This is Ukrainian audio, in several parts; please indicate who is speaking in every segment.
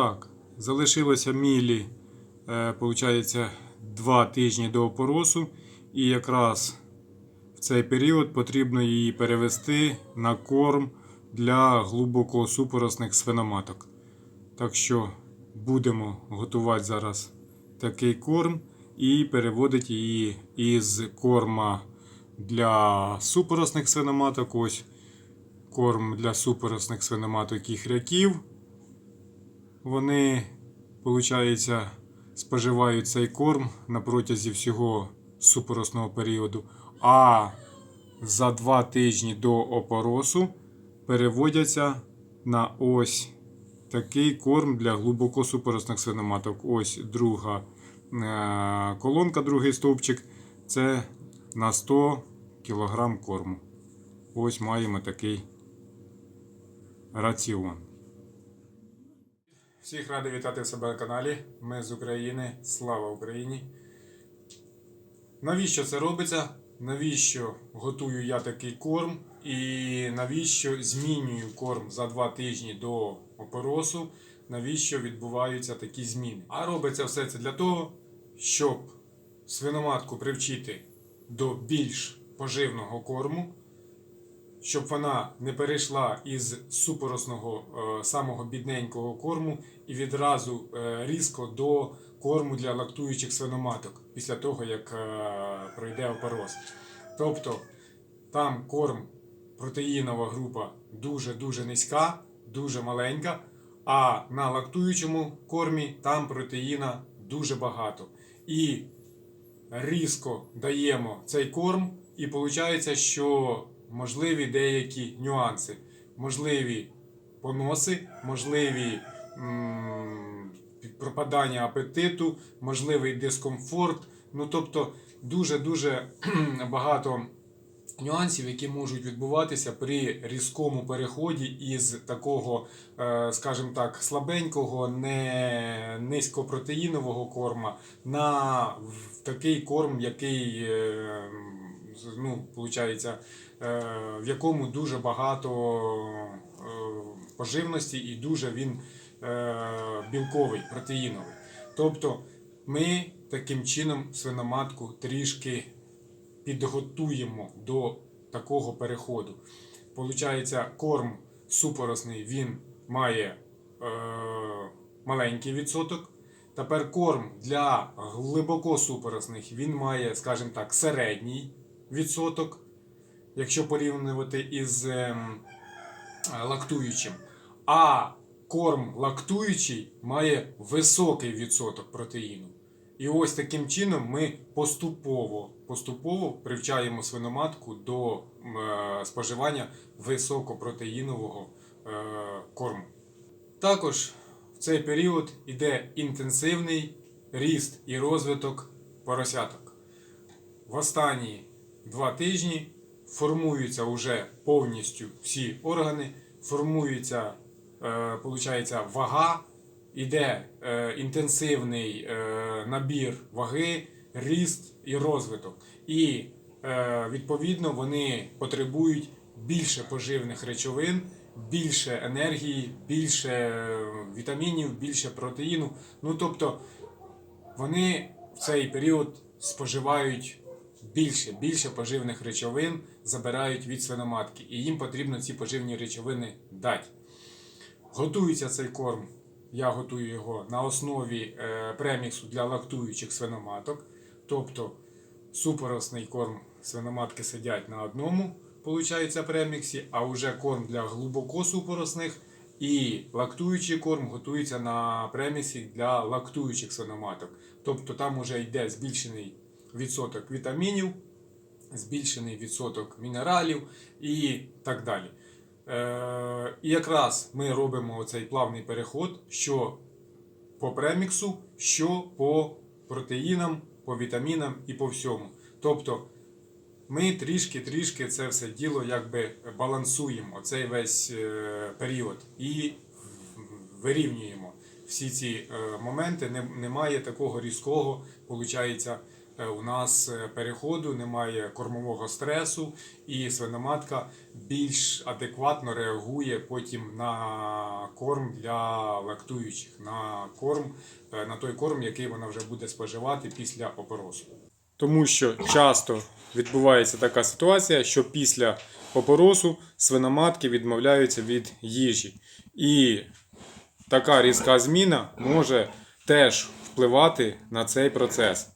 Speaker 1: Так, залишилося мілі, получається, два тижні до опоросу, і якраз в цей період потрібно її перевести на корм для глибоко супоросних свиноматок. Так що будемо готувати зараз такий корм і переводити її із корма для супоросних свиноматок. Ось корм для супоросних свиноматок і хряків. Вони, виходить, споживають цей корм на протязі всього супоросного періоду. А за два тижні до опоросу переводяться на ось такий корм для глибоко супоросних свиноматок. Ось друга е, колонка, другий стовпчик. Це на 100 кг корму. Ось маємо такий раціон. Всіх радий вітати в себе на каналі. Ми з України. Слава Україні! Навіщо це робиться? Навіщо готую я такий корм? І навіщо змінюю корм за два тижні до опоросу? Навіщо відбуваються такі зміни? А робиться все це для того, щоб свиноматку привчити до більш поживного корму, щоб вона не перейшла із супоросного е, самого бідненького корму і відразу е, різко до корму для лактуючих свиноматок після того, як е, пройде опороз. Тобто там корм, протеїнова група дуже-дуже низька, дуже маленька, а на лактуючому кормі там протеїна дуже багато. І різко даємо цей корм, і виходить, що можливі деякі нюанси, можливі поноси, можливі м, пропадання апетиту, можливий дискомфорт. Ну тобто дуже-дуже багато нюансів, які можуть відбуватися при різкому переході із такого, е, скажімо так, слабенького, не низькопротеїнового корма на такий корм, який е, ну, виходить, в якому дуже багато е, поживності і дуже він е, білковий, протеїновий. Тобто ми таким чином свиноматку трішки підготуємо до такого переходу. Получається, корм супоросний він має е, маленький відсоток. Тепер корм для глибоко супоросних він має, скажімо так, середній відсоток, якщо порівнювати із ем, лактуючим. А корм лактуючий має високий відсоток протеїну. І ось таким чином ми поступово, поступово привчаємо свиноматку до е, споживання високопротеїнового е, корму. Також в цей період йде інтенсивний ріст і розвиток поросяток. В останні два тижні формуються вже повністю всі органи, формується е, вага, іде е, інтенсивний е, набір ваги, ріст і розвиток. І е, відповідно вони потребують більше поживних речовин, більше енергії, більше вітамінів, більше протеїну. Ну тобто вони в цей період споживають більше, більше поживних речовин забирають від свиноматки, і їм потрібно ці поживні речовини дати. Готується цей корм. Я готую його на основі е, преміксу для лактуючих свиноматок. Тобто супоросний корм свиноматки сидять на одному, виходить, преміксі, а вже корм для глибоко супоросних і лактуючий корм готується на преміксі для лактуючих свиноматок. Тобто там вже йде збільшений відсоток вітамінів, збільшений відсоток мінералів і так далі. Е, і якраз ми робимо цей плавний переход, що по преміксу, що по протеїнам, по вітамінам і по всьому. Тобто ми трішки-трішки це все діло якби балансуємо цей весь е, період і вирівнюємо всі ці е, моменти. Не- Немає такого різкого, виходить, у нас е, переходу, немає кормового стресу, і свиноматка більш адекватно реагує потім на корм для лактуючих, на корм, е, на той корм, який вона вже буде споживати після опоросу. Тому що часто відбувається така ситуація, що після опоросу свиноматки відмовляються від їжі. І така різка зміна може теж впливати на цей процес.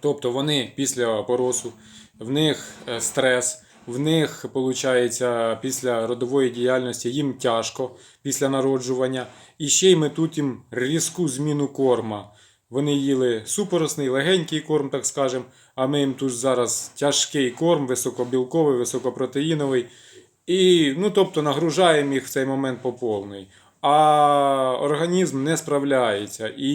Speaker 1: Тобто вони після опоросу, в них е, стрес, в них, виходить, після родової діяльності їм тяжко після народжування. І ще й ми тут їм різку зміну корма. Вони їли супоросний, легенький корм, так скажемо, а ми їм тут зараз тяжкий корм, високобілковий, високопротеїновий. І, ну, тобто, нагружаємо їх в цей момент по повний. А організм не справляється. І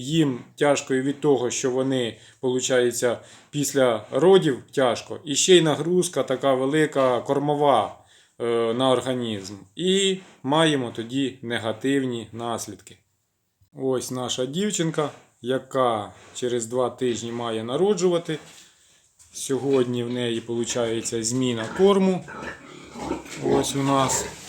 Speaker 1: їм тяжко і від того, що вони, виходить, після родів тяжко. І ще й нагрузка така велика кормова е, на організм. І маємо тоді негативні наслідки. Ось наша дівчинка, яка через два тижні має народжувати. Сьогодні в неї виходить зміна корму. Ось у нас.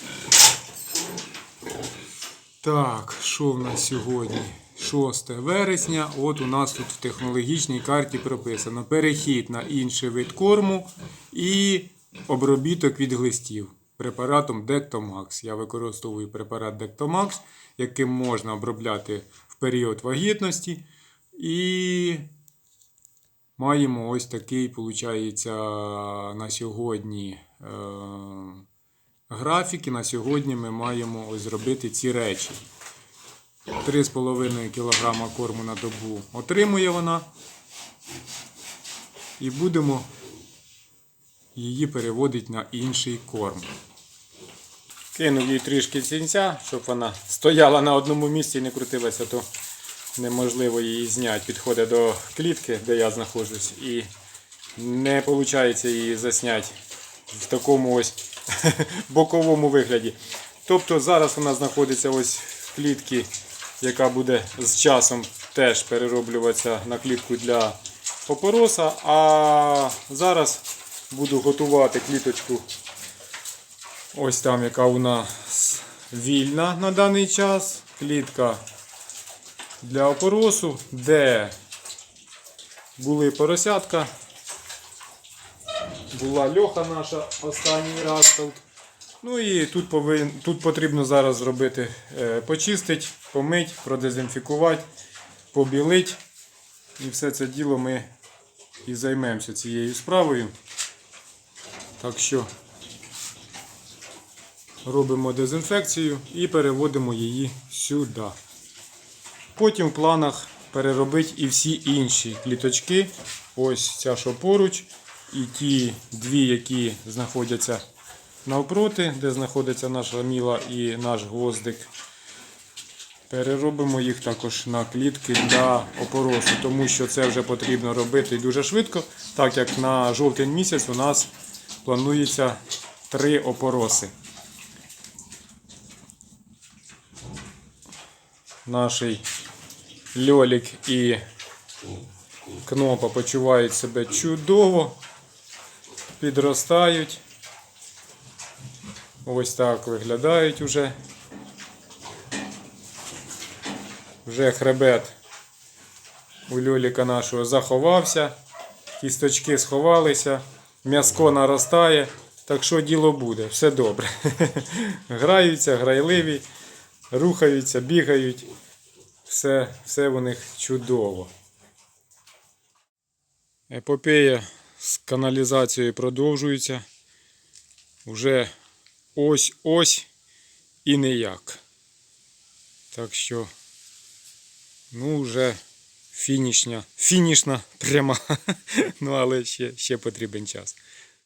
Speaker 1: Так, що в нас сьогодні? 6 вересня. От у нас тут в технологічній карті прописано перехід на інший вид корму і обробіток від глистів препаратом Dectomax. Я використовую препарат Dectomax, яким можна обробляти в період вагітності. І маємо ось такий, виходить, на сьогодні е, графік. І на сьогодні ми маємо ось зробити ці речі. 3,5 кг корму на добу отримує вона. І будемо її переводити на інший корм. Кинув їй трішки цінця, щоб вона стояла на одному місці і не крутилася, то неможливо її зняти. Підходить до клітки, де я знаходжусь, і не виходить її засняти в такому ось боковому вигляді. Тобто зараз вона знаходиться ось в клітці, яка буде з часом теж перероблюватися на клітку для опороса. А зараз буду готувати кліточку. Ось там, яка у нас вільна на даний час. Клітка для опоросу, де були поросятка. Була льоха наша останній раз тут. Ну і тут повин, тут потрібно зараз зробити, е, почистити, помити, продезінфікувати, побілити. І все це діло ми і займемося цією справою. Так що робимо дезінфекцію і переводимо її сюди. Потім в планах переробити і всі інші кліточки. Ось ця що поруч. І ті дві, які знаходяться навпроти, де знаходиться наша міла і наш гвоздик. Переробимо їх також на клітки для опоросу, тому що це вже потрібно робити дуже швидко, так як на жовтень місяць у нас планується три опороси. Наш льолік і кнопа почувають себе чудово, підростають. Ось так виглядають уже. Вже хребет у льоліка нашого заховався, кісточки сховалися, м'язко наростає, так що діло буде, все добре. Граються, грайливі, рухаються, бігають, все, все у них чудово. Епопея з каналізацією продовжується. Уже ось-ось і ніяк. Так що, ну, вже фінішня, фінішна пряма. ну, але ще, ще потрібен час.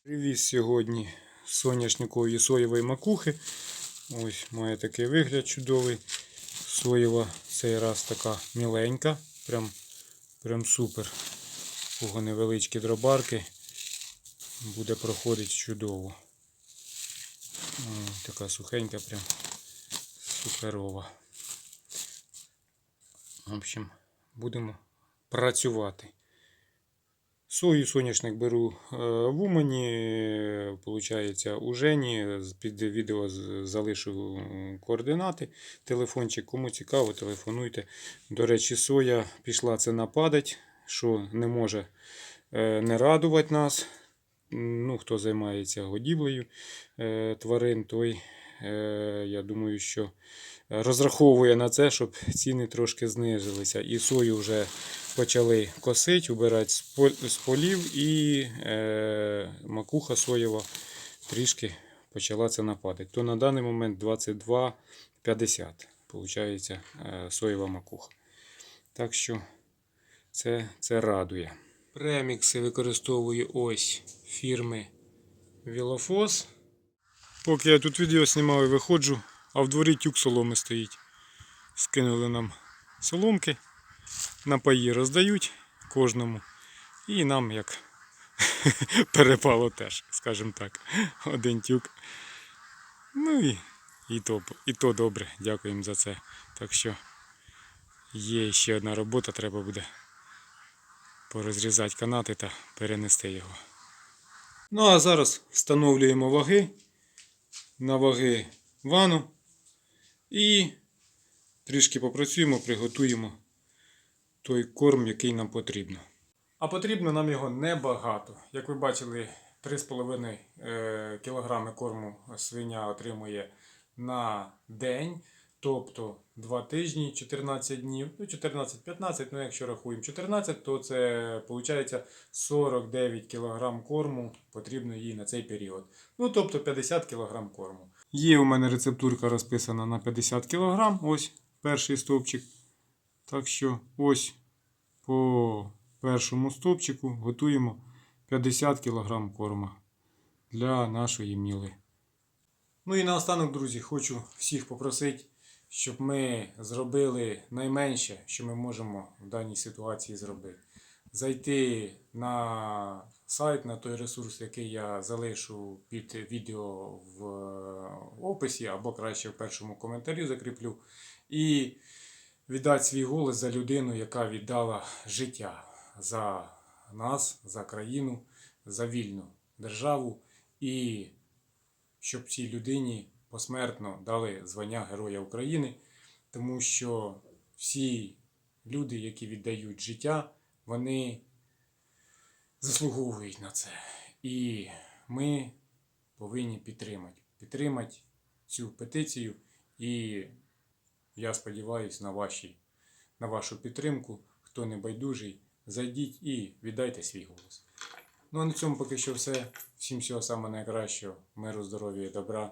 Speaker 1: Привіз сьогодні соняшникової соєвої макухи. Ось має такий вигляд чудовий. Соєва цей раз така міленька. Прям, прям супер. Кого невеличкі дробарки. Буде проходити чудово. М, Така сухенька, прям суперова. В общем, будемо працювати.
Speaker 2: Сою соняшник беру е, в Умані, виходить, у Жені. Під відео залишу координати. Телефончик, кому цікаво, телефонуйте. До речі, соя пішла ціна падать, що не може е, не радувати нас. Ну, хто займається годівлею е, тварин, той, е, я думаю, що розраховує на це, щоб ціни трошки знижилися. І сою вже почали косити, убирати з полів, і макуха соєва трішки почала це нападати. То на даний момент 22,50 виходить е, соєва макуха. Так що це, це радує. Премікси використовую ось фірми Вілофос. Поки я тут відео знімав і виходжу, а в дворі тюк соломи стоїть. Скинули нам соломки, напаї роздають кожному. І нам як перепало теж, скажімо так, один тюк. Ну і, і, то, і то добре, дякуємо за це. Так що є ще одна робота, треба буде порозрізати канати та перенести його. Ну а зараз встановлюємо ваги на ваги вану і трішки попрацюємо, приготуємо той корм, який нам потрібно. А потрібно нам його небагато. Як ви бачили, 3,5 е, кг корму свиня отримує на день. Тобто 2 тижні, 14 днів, ну 14-15, ну якщо рахуємо 14, то це виходить 49 кг корму потрібно їй на цей період. Ну тобто 50 кг корму. Є у мене рецептурка розписана на 50 кг, ось перший стовпчик. Так що ось по першому стовпчику готуємо 50 кг корма для нашої міли. Ну і наостанок, друзі, хочу всіх попросити, щоб ми зробили найменше, що ми можемо в даній ситуації зробити. Зайти на сайт, на той ресурс, який я залишу під відео в е, описі, або краще в першому коментарі закріплю. І віддати свій голос за людину, яка віддала життя за нас, за країну, за вільну державу. І щоб цій людині посмертно дали звання Героя України, тому що всі люди, які віддають життя, вони заслуговують на це. І ми повинні підтримати. Підтримати цю петицію. І я сподіваюся на, ваші, на вашу підтримку. Хто не байдужий, зайдіть і віддайте свій голос. Ну а на цьому поки що все. Всім всього самого найкращого, миру, здоров'я і добра.